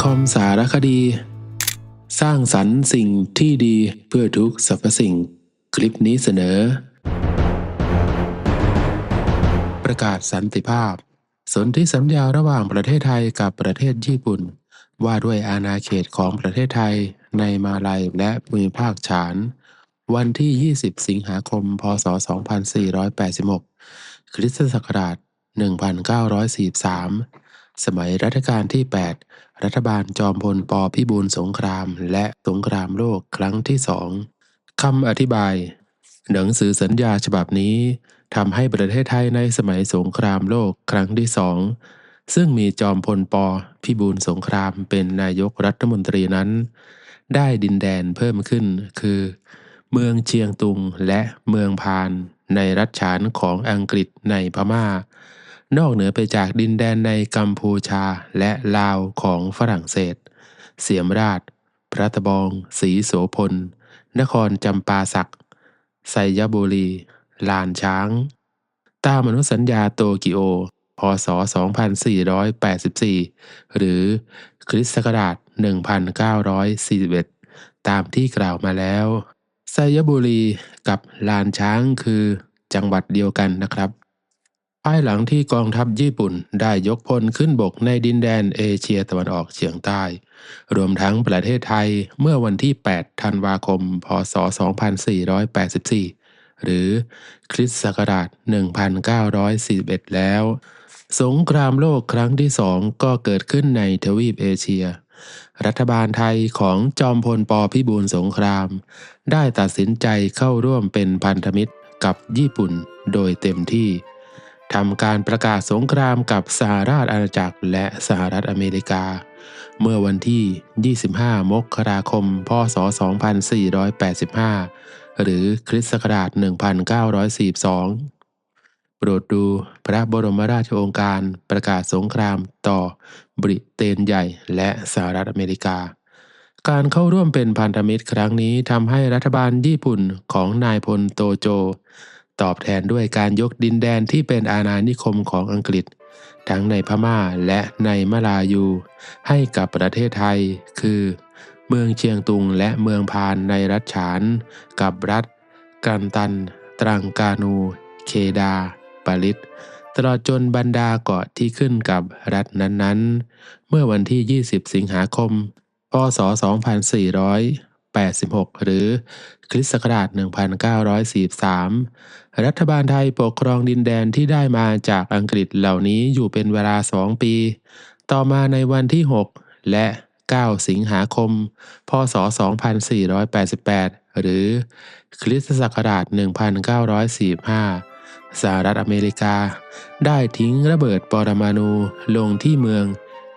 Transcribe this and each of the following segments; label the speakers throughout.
Speaker 1: คอมสารคดี สร้างสรรค์สิ่งที่ดีเพื่อทุกสรรพสิ่ง คลิปนี้เสนอ ประกาศสันติภาพ สนธิสัญญาระหว่างประเทศไทยกับประเทศญี่ปุ่น ว่าด้วยอาณาเขตของประเทศไทยในมาลัยและภูมิภาคฉาน วันที่ 20 สิงหาคม พศ 2486 คริสตศักราช 1943 สมัยรัชกาลที่ 8 รัฐบาลจอมพลปพิบูลสงคราม และสงครามโลกครั้งที่สองคำอธิบาย หนังสือสัญญาฉบับนี้ทำให้ประเทศไทยในสมัยสงครามโลกครั้งที่สองซึ่งมีจอมพลปพิบูลสงครามเป็นนายกรัฐมนตรีนั้น ได้ดินแดนเพิ่มขึ้นคือ เมืองเชียงตุงและเมืองพาน ในรัฐฉานของอังกฤษในพม่า นอกเหนือไปจากดินแดนในกัมพูชาและลาวของฝรั่งเศส เสียมราช พระตะบองศรีโสพล นครจำปาสักไซยบุรี ลานช้าง ตามอนุสัญญาโตกิโอ พศ 2484 หรือคริสต์ศักราช 1941 ตามที่กล่าวมาแล้วไซยบุรีกับลานช้างคือจังหวัดเดียวกันนะครับ ภายหลังที่กองทัพญี่ปุ่นได้ยกพลขึ้นบกในดินแดนเอเชียตะวันออกเฉียงใต้ รวมทั้งประเทศไทยเมื่อวันที่ 8 ธันวาคม พศ 2484 หรือคริสต์ศักราช 1941 แล้ว สงครามโลกครั้งที่สองก็เกิดขึ้นในทวีปเอเชีย รัฐบาลไทยของจอมพลปพิบูลสงคราม ได้ตัดสินใจเข้าร่วมเป็นพันธมิตรกับญี่ปุ่นโดยเต็มที่ ทำการประกาศสงครามกับสหราชอาณาจักรและสหรัฐอเมริกา เมื่อวันที่ 25 มกราคม พศ 2485 หรือคริสต์ศักราช 1942 โปรดดูพระบรมราชโองการประกาศสงครามต่อบริเตนใหญ่และสหรัฐอเมริกาการเข้าร่วมเป็นพันธมิตรครั้งนี้ทำให้รัฐบาลญี่ปุ่นของนายพลโตโจ ตอบแทนด้วยการยกดินแดนที่เป็นอาณานิคมของอังกฤษ ทั้งในพม่าและในมลายู ให้กับประเทศไทย คือ เมืองเชียงตุงและเมืองพานในรัฐฉาน กับรัฐ กันตัน ตรังกานู เคดา ปาลิต ตลอดจนบรรดาเกาะที่ขึ้นกับรัฐนั้นๆ เมื่อวันที่ 20 สิงหาคม พศ 2400 2486 หรือคริสต์ศักราช 1943 รัฐบาลไทยปกครองดินแดนที่ได้มาจากอังกฤษเหล่านี้อยู่เป็นเวลาสองปี ต่อมาในวันที่ 6 และ 9 สิงหาคม พศ 2488 หรือคริสตศักราช 1945สหรัฐอเมริกา ได้ทิ้งระเบิดปรมาณูลงที่เมือง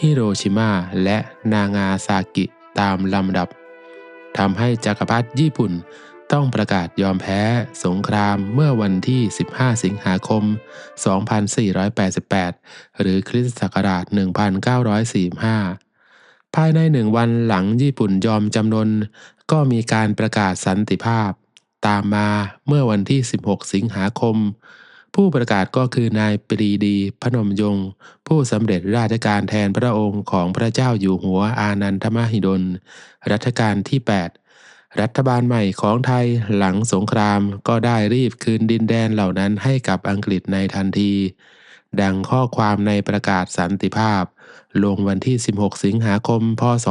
Speaker 1: ฮิโรชิมาและนางาซากิตามลำดับ ทำให้จักรพรรดิญี่ปุ่นต้องประกาศยอมแพ้สงครามเมื่อวันที่ 15 สิงหาคม 2488 หรือคริสตศักราช 1945 ภายในหนึ่งวันหลังญี่ปุ่นยอมจำนน ก็มีการประกาศสันติภาพ ตามมาเมื่อวันที่ 16 สิงหาคม ผู้ประกาศก็คือนายปรีดี พนมยงค์ผู้สำเร็จราชการแทนพระองค์ของพระเจ้าอยู่หัวอานันทมหิดล รัชกาลที่ 8 รัฐบาลใหม่ของไทยหลังสงครามก็ได้รีบคืนดินแดนเหล่านั้นให้กับอังกฤษในทันที ดังข้อความในประกาศสันติภาพ ลงวันที่ 16 สิงหาคม พศ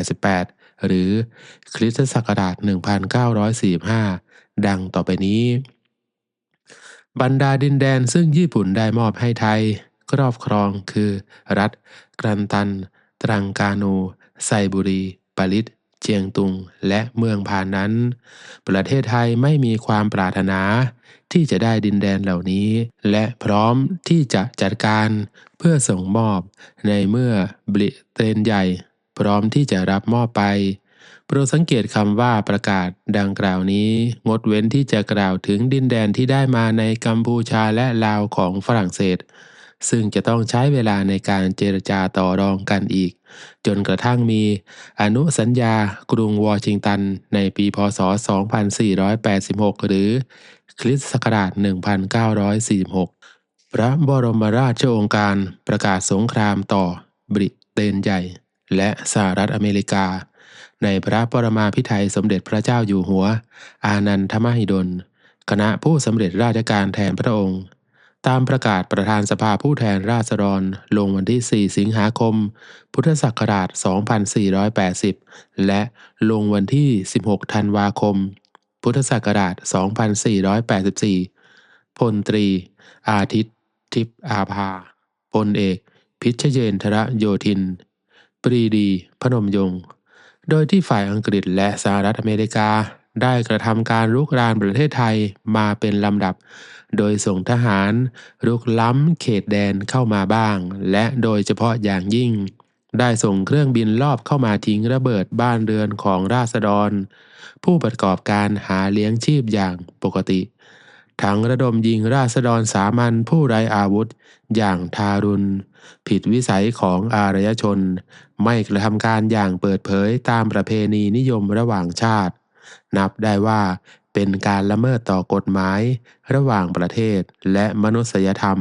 Speaker 1: 2488 หรือคริสตศักราช 1945 ดังต่อไปนี้ บรรดาดินแดนซึ่งญี่ปุ่นได้มอบให้ไทย ครอบครองคือ รัฐ กรันตัน ตรังกานูไซบุรีปาลิต เจียงตุง และเมืองพานนั้น ประเทศไทยไม่มีความปรารถนา ที่จะได้ดินแดนเหล่านี้ และพร้อมที่จะจัดการเพื่อส่งมอบในเมื่อบริเตนใหญ่ พร้อมที่จะรับมอบไป โปรดสังเกตคำว่าประกาศดังกล่าวนี้ งดเว้นที่จะกล่าวถึงดินแดนที่ได้มาในกัมพูชาและลาวของฝรั่งเศส ซึ่งจะต้องใช้เวลาในการเจรจาต่อรองกันอีก จนกระทั่งมีอนุสัญญากรุงวอชิงตัน ในปีพศ 2486 หรือคริสต์ศักราช 1946 พระบรมราชโองการประกาศสงครามต่อบริเตนใหญ่ และสหรัฐอเมริกา ในพระปรมาภิไธยสมเด็จพระเจ้าอยู่หัว อานันทมหิดล คณะผู้สำเร็จราชการแทนพระองค์ ตามประกาศประธานสภาผู้แทนราษฎร ลงวันที่ 4 สิงหาคม พุทธศักราช 2480 และลงวันที่ 16 ธันวาคม พุทธศักราช 2484 พลตรี อาทิตย์ทิพย์อาภา พลเอก พิชเยนทระโยธิน ปรีดี พนมยงค์ โดยที่ฝ่ายอังกฤษและสหรัฐอเมริกา ได้กระทำการรุกรานประเทศไทยมาเป็นลำดับ โดยส่งทหารรุกล้ำเขตแดนเข้ามาบ้าง และโดยเฉพาะอย่างยิ่ง ได้ส่งเครื่องบินลอบเข้ามาทิ้งระเบิดบ้านเรือนของราษฎร ผู้ประกอบการหาเลี้ยงชีพอย่างปกติ ทั้งระดมยิงราษฎรสามัญผู้ไร้อาวุธ อย่างทารุณ ผิดวิสัยของอารยชน ไม่กระทำการอย่างเปิดเผยตามประเพณีนิยมระหว่างชาติ นับได้ว่าเป็นการละเมิดต่อกฎหมาย ระหว่างประเทศและมนุษยธรรม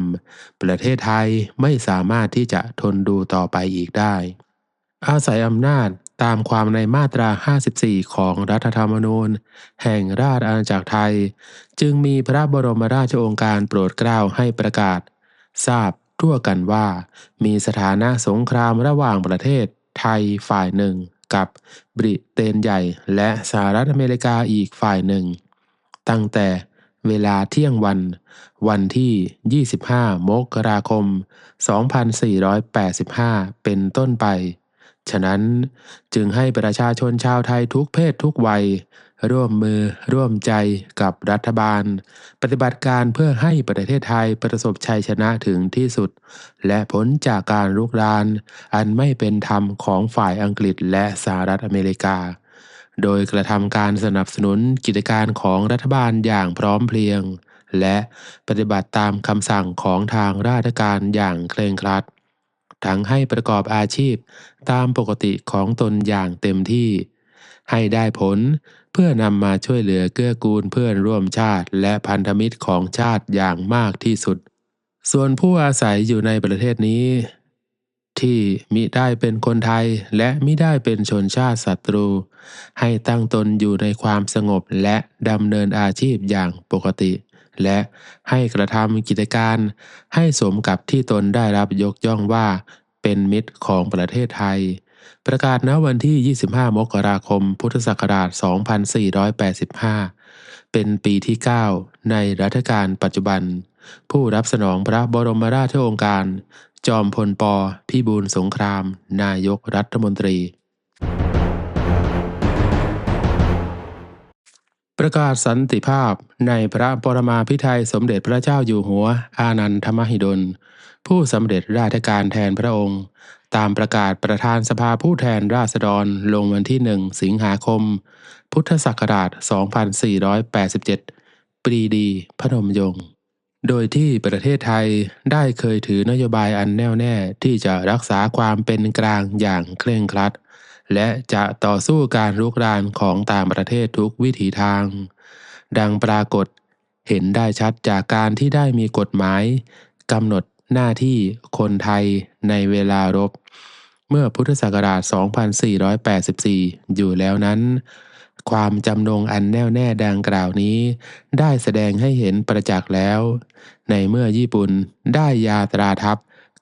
Speaker 1: ประเทศไทยไม่สามารถที่จะทนดูต่อไปอีกได้ อาศัยอำนาจ ตามความในมาตรา 54 ของรัฐธรรมนูญ แห่งราชอาณาจักรไทย จึงมีพระบรมราชโองการโปรดเกล้าให้ประกาศ ทราบทั่วกันว่า มีสถานะสงครามระหว่างประเทศไทยฝ่ายหนึ่ง กับบริเตนใหญ่และสหรัฐอเมริกาอีกฝ่ายหนึ่ง ตั้งแต่เวลาเที่ยงวัน วันที่ 25 มกราคม 2485 เป็นต้นไป ฉะนั้นจึงให้ประชาชนชาวไทยทุกเพศทุกวัย ร่วมมือร่วมใจกับรัฐบาล ปฏิบัติการเพื่อให้ประเทศไทยประสบชัยชนะถึงที่สุด และพ้นจากการลุกราน อันไม่เป็นธรรมของฝ่ายอังกฤษและสหรัฐอเมริกา โดยกระทำการสนับสนุนกิจการของรัฐบาลอย่างพร้อมเพรียง และปฏิบัติตามคำสั่งของทางราชการอย่างเคร่งครัด ทั้งให้ประกอบอาชีพตามปกติของตนอย่างเต็มที่ ให้ได้ผลเพื่อนำมาช่วยเหลือเกื้อกูลเพื่อนร่วมชาติและพันธมิตรของชาติอย่างมากที่สุด ส่วนผู้อาศัยอยู่ในประเทศนี้ ที่มิได้เป็นคนไทยและมิได้เป็นชนชาติศัตรู ให้ตั้งตนอยู่ในความสงบและดำเนินอาชีพอย่างปกติ และให้กระทำกิจการให้สมกับที่ตนได้รับยกย่องว่า เป็นมิตรของประเทศไทย ประกาศณวันที่ 25 มกราคม พุทธศักราช 2485 เป็นปีที่ 9 ในรัชกาลปัจจุบัน ผู้รับสนองพระบรมราชโองการ จอมพลปพิบูลสงคราม นายกรัฐมนตรี ประกาศสันติภาพในพระปรมาภิไธยสมเด็จพระเจ้าอยู่หัว อานันทมหิดล ผู้สำเร็จราชการแทนพระองค์ ตามประกาศประธานสภาผู้แทนราษฎรลงวันที่หนึ่งสิงหาคม พุทธศักราช 2487 ปรีดี พนมยงค์โดยที่ประเทศไทยได้เคยถือนโยบายอันแน่วแน่ที่จะรักษาความเป็นกลางอย่างเคร่งครัด และจะต่อสู้การรุกรานของต่างประเทศทุกวิถีทาง ดังปรากฏเห็นได้ชัดจากการที่ได้มีกฎหมายกำหนดหน้าที่คนไทยในเวลารบ เมื่อพุทธศักราช 2484 อยู่แล้วนั้น ความจำนงอันแน่วแน่ดังกล่าวนี้ ได้แสดงให้เห็นประจักษ์แล้ว ในเมื่อญี่ปุ่นได้ยาตราทัพ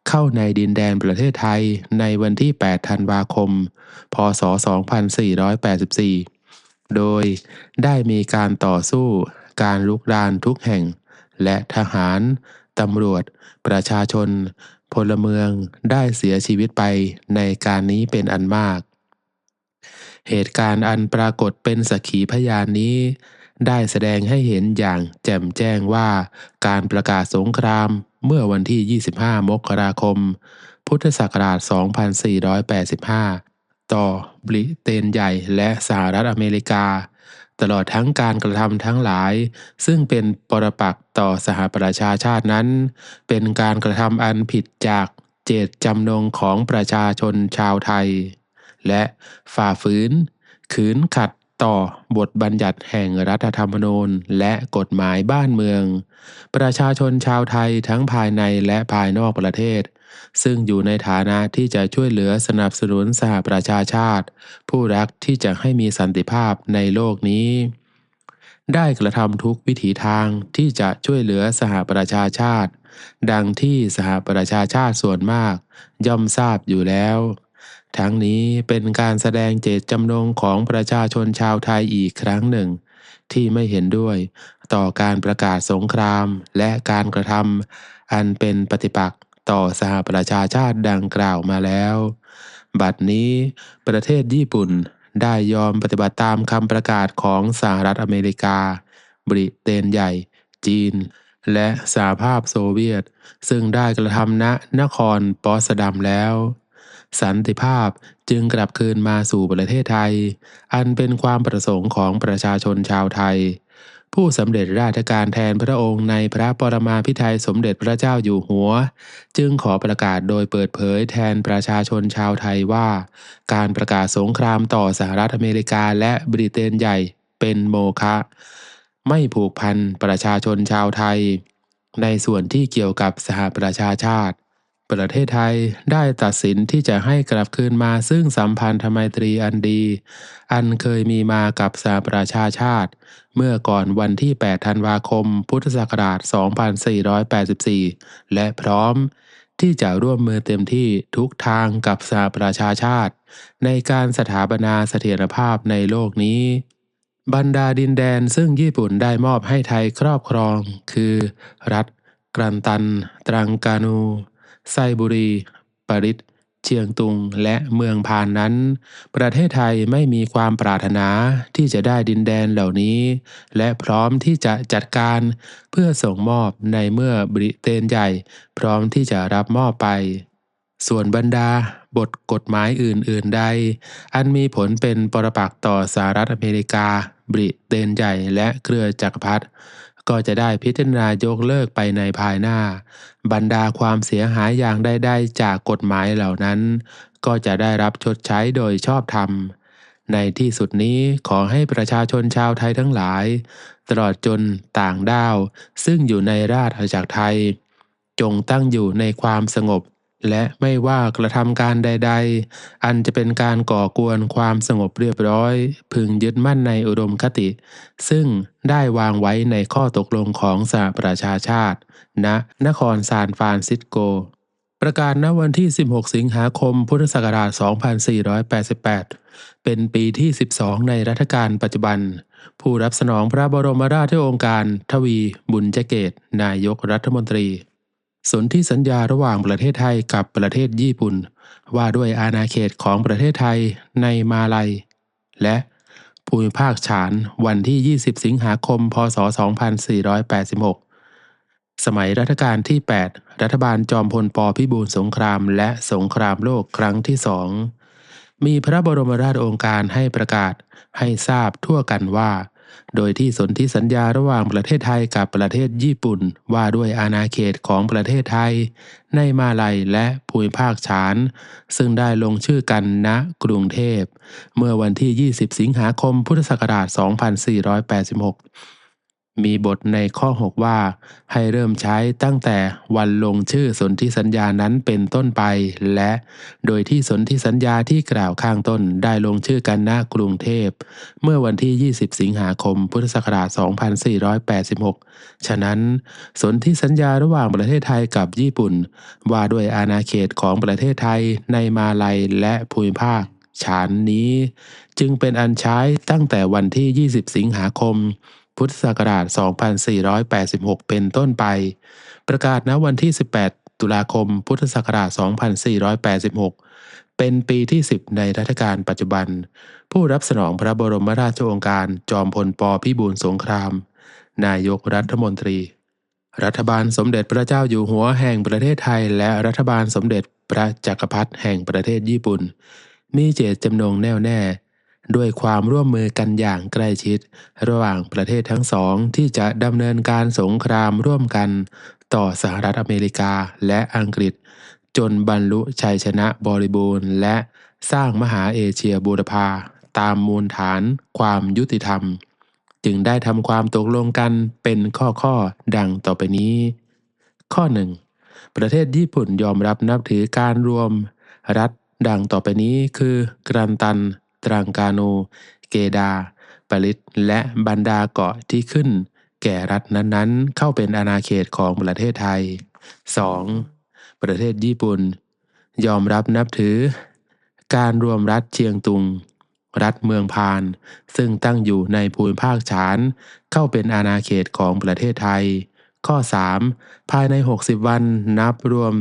Speaker 1: เข้าในดินแดนประเทศไทยในวันที่ 8 ธันวาคม พศ 2484 โดยได้มีการต่อสู้การลุกรานทุกแห่ง และทหาร ตำรวจ ประชาชน พลเมืองได้เสียชีวิตไปในการนี้เป็นอันมาก เหตุการณ์อันปรากฏเป็นสักขีพยานนี้ ได้แสดงให้เห็นอย่างแจ่มแจ้งว่าการประกาศสงครามเมื่อวันที่ 25 มกราคม พุทธศักราช 2485 ต่อบริเตนใหญ่และสหรัฐอเมริกา ตลอดทั้งการกระทำทั้งหลาย ซึ่งเป็นปรปักษ์ต่อสหประชาชาตินั้น เป็นการกระทำอันผิดจากเจตจำนงของประชาชนชาวไทย และฝ่าฝืน ขืนขัด ต่อบทบัญญัติแห่งรัฐธรรมนูญและกฎหมายบ้านเมือง ประชาชนชาวไทยทั้งภายในและภายนอกประเทศ ซึ่งอยู่ในฐานะที่จะช่วยเหลือสนับสนุนสหประชาชาติ ผู้รักที่จะให้มีสันติภาพในโลกนี้ ได้กระทำทุกวิถีทางที่จะช่วยเหลือสหประชาชาติ ดังที่สหประชาชาติส่วนมาก ย่อมทราบอยู่แล้ว ทั้งนี้เป็นการแสดงเจตจำนงของประชาชนชาวไทยอีกครั้งหนึ่ง ที่ไม่เห็นด้วย ต่อการประกาศสงคราม และการกระทำอันเป็นปฏิปักษ์ต่อสหประชาชาติดังกล่าวมาแล้ว บัดนี้ประเทศญี่ปุ่นได้ยอมปฏิบัติตามคำประกาศของสหรัฐอเมริกา บริเตนใหญ่ จีน และสหภาพโซเวียต ซึ่งได้กระทำณนครปอสดัมแล้ว สันติภาพจึงกลับคืนมาสู่ประเทศไทย อันเป็นความประสงค์ของประชาชนชาวไทย ผู้สำเร็จราชการแทนพระองค์ในพระปรมาภิไธยสมเด็จพระเจ้าอยู่หัว จึงขอประกาศโดยเปิดเผยแทนประชาชนชาวไทยว่า การประกาศสงครามต่อสหรัฐอเมริกาและบริเตนใหญ่เป็นโมฆะไม่ผูกพันประชาชนชาวไทย ในส่วนที่เกี่ยวกับสหประชาชาติ ประเทศไทยได้ตัดสินที่จะให้กลับคืนมาซึ่งสัมพันธไมตรีอันดี อันเคยมีมากับสหประชาชาติ เมื่อก่อนวันที่ 8 ธันวาคม พุทธศักราช 2484 และพร้อมที่จะร่วมมือเต็มที่ทุกทางกับสหประชาชาติ ในการสถาปนาเสถียรภาพในโลกนี้ บรรดาดินแดนซึ่งญี่ปุ่นได้มอบให้ไทยครอบครอง คือ รัฐกรันตัน ตรังกานู ไซบุรี ปริตเชียงตุงและเมืองพานนั้น ประเทศไทยไม่มีความปรารถนาที่จะได้ดินแดนเหล่านี้ และพร้อมที่จะจัดการเพื่อส่งมอบในเมื่อบริเตนใหญ่ พร้อมที่จะรับมอบไป ส่วนบรรดาบทกฎหมายอื่น ๆ ใด อันมีผลเป็นปรปักษ์ต่อสหรัฐอเมริกา บริเตนใหญ่และเครือจักรพรรดิ ก็จะได้พิจารณายกเลิกไปในภายหน้า บรรดาความเสียหายอย่างใดๆจากกฎหมายเหล่านั้น ก็จะได้รับชดใช้โดยชอบธรรม ในที่สุดนี้ขอให้ประชาชนชาวไทยทั้งหลาย ตลอดจนต่างด้าว ซึ่งอยู่ในราชอาณาจักรไทย จงตั้งอยู่ในความสงบ และไม่ว่ากระทำการใด ๆ อันจะเป็นการก่อกวนความสงบเรียบร้อย พึงยึดมั่นในอุดมคติ ซึ่งได้วางไว้ในข้อตกลงของสหประชาชาติณนะนครซานฟรานซิสโก ประกาศณวันที่ 16 สิงหาคม พุทธศักราช 2488 เป็นปีที่ 12 ในรัชกาลปัจจุบัน ผู้รับสนองพระบรมราชโองการ ทวีบุญเจเกต นายกรัฐมนตรี สนธิสัญญาระหว่างประเทศไทยกับประเทศญี่ปุ่น ว่าด้วยอาณาเขตของประเทศไทยในมาลัย และภูมิภาคฉานวันที่ 20 สิงหาคม พศ 2486 สมัยรัชกาลที่ 8 รัฐบาลจอมพลปพิบูลสงครามและสงครามโลกครั้งที่สองมีพระบรมราชโองการให้ประกาศให้ทราบทั่วกันว่า โดยที่สนธิสัญญาระหว่างประเทศไทยกับประเทศญี่ปุ่น ว่าด้วยอาณาเขตของประเทศไทย ในมาลัยและภูมิภาคฉาน ซึ่งได้ลงชื่อกันณกรุงเทพ เมื่อวันที่ 20 สิงหาคมพุทธศักราช 2486 มีบทในข้อ 6 ว่า ให้เริ่มใช้ตั้งแต่วันลงชื่อสนธิสัญญานั้นเป็นต้นไป และโดยที่สนธิสัญญาที่กล่าวข้างต้นได้ลงชื่อกันณกรุงเทพ เมื่อวันที่ 20 สิงหาคม พุทธศักราช 2486 ฉะนั้น สนธิสัญญาระหว่างประเทศไทยกับญี่ปุ่น ว่าด้วยอาณาเขตของประเทศไทยในมาลัยและภูมิภาคฉานนี้ จึงเป็นอันใช้ตั้งแต่วันที่ 20 สิงหาคม พุทธศักราช 2486 เป็นต้นไป ประกาศณวันที่ 18 ตุลาคม พุทธศักราช 2486 เป็นปีที่ 10 ในรัชกาลปัจจุบัน ผู้รับสนองพระบรมราชโองการจอมพลปพิบูลสงคราม นายกรัฐมนตรี รัฐบาลสมเด็จพระเจ้าอยู่หัวแห่งประเทศไทย และรัฐบาลสมเด็จพระจักรพรรดิแห่งประเทศญี่ปุ่น มีเจตจำนงแน่วแน่ ด้วยความร่วมมือกันอย่างใกล้ชิด ระหว่างประเทศทั้งสองที่จะดำเนินการสงครามร่วมกัน ต่อสหรัฐอเมริกาและอังกฤษ จนบรรลุชัยชนะบริบูรณ์ และสร้างมหาเอเชียบูรพาตามมูลฐานความยุติธรรม จึงได้ทำความตกลงกันเป็นข้อข้อดังต่อไปนี้ ข้อหนึ่งประเทศญี่ปุ่นยอมรับนับถือการรวม รัฐดังต่อไปนี้คือ กรันตัน ตรังกาโน เกดาปริต และบรรดาเกาะที่ขึ้น แก่รัฐนั้นๆ เข้าเป็นอาณาเขตของประเทศไทย 2. ประเทศญี่ปุ่น ยอมรับนับถือ การรวมรัฐเชียงตุง รัฐเมืองพาน ซึ่งตั้งอยู่ในภูมิภาคฉาน เข้าเป็นอาณาเขตของประเทศไทยข้อ 3. ภายใน 60 วันนับรวม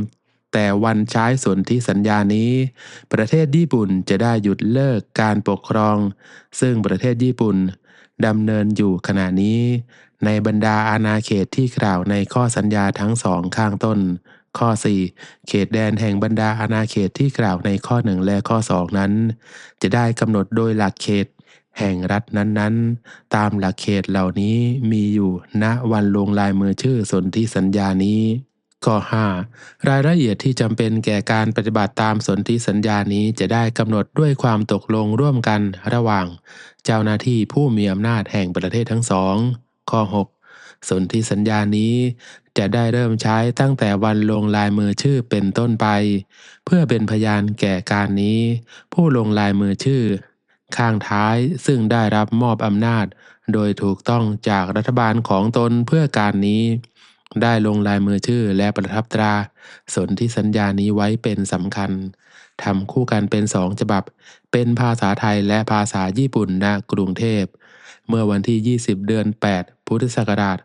Speaker 1: แต่วันใช้สนธิสัญญานี้ ประเทศญี่ปุ่นจะได้หยุดเลิกการปกครอง ซึ่งประเทศญี่ปุ่นดำเนินอยู่ขณะนี้ ในบรรดาอาณาเขตที่กล่าวในข้อสัญญาทั้งสองข้างต้น ข้อ 4 เขตแดนแห่งบรรดาอาณาเขตที่กล่าวในข้อ 1 และข้อ 2 นั้น จะได้กำหนดโดยหลักเขตแห่งรัฐนั้นๆ ตามหลักเขตเหล่านี้มีอยู่ณวันลงลายมือชื่อสนธิสัญญานี้ ข้อ 5 รายละเอียดที่จำเป็นแก่การปฏิบัติตามสนธิสัญญานี้จะได้กำหนดด้วยความตกลงร่วมกันระหว่าง เจ้าหน้าที่ผู้มีอำนาจแห่งประเทศทั้งสอง ข้อ 6 สนธิสัญญานี้จะได้เริ่มใช้ตั้งแต่วันลงลายมือชื่อเป็นต้นไป เพื่อเป็นพยานแก่การนี้ ผู้ลงลายมือชื่อ ข้างท้ายซึ่งได้รับมอบอำนาจ โดยถูกต้องจากรัฐบาลของตนเพื่อการนี้ ได้ลงลายมือชื่อและประทับตรา สนธิสัญญานี้ไว้เป็นสำคัญทำคู่กันเป็นสองฉบับ เป็นภาษาไทยและภาษาญี่ปุ่นณกรุงเทพ เมื่อวันที่ 20 เดือน 8 พุทธศักราช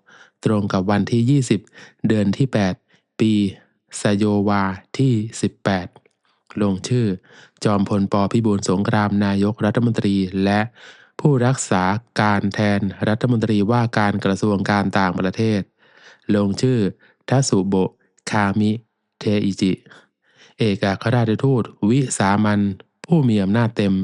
Speaker 1: 2486 ตรงกับวันที่ 20 เดือนที่ 8 ปีสโยวาที่ 18 ลงชื่อ จอมพลปพิบูลสงครามนายกรัฐมนตรีและ ผู้รักษาการแทนรัฐมนตรีว่าการกระทรวงการต่างประเทศ ลงชื่อทัสุโบคามิ เทอิจิ เอกอัครราชทูตวิสามันผู้มีอำนาจเต็ม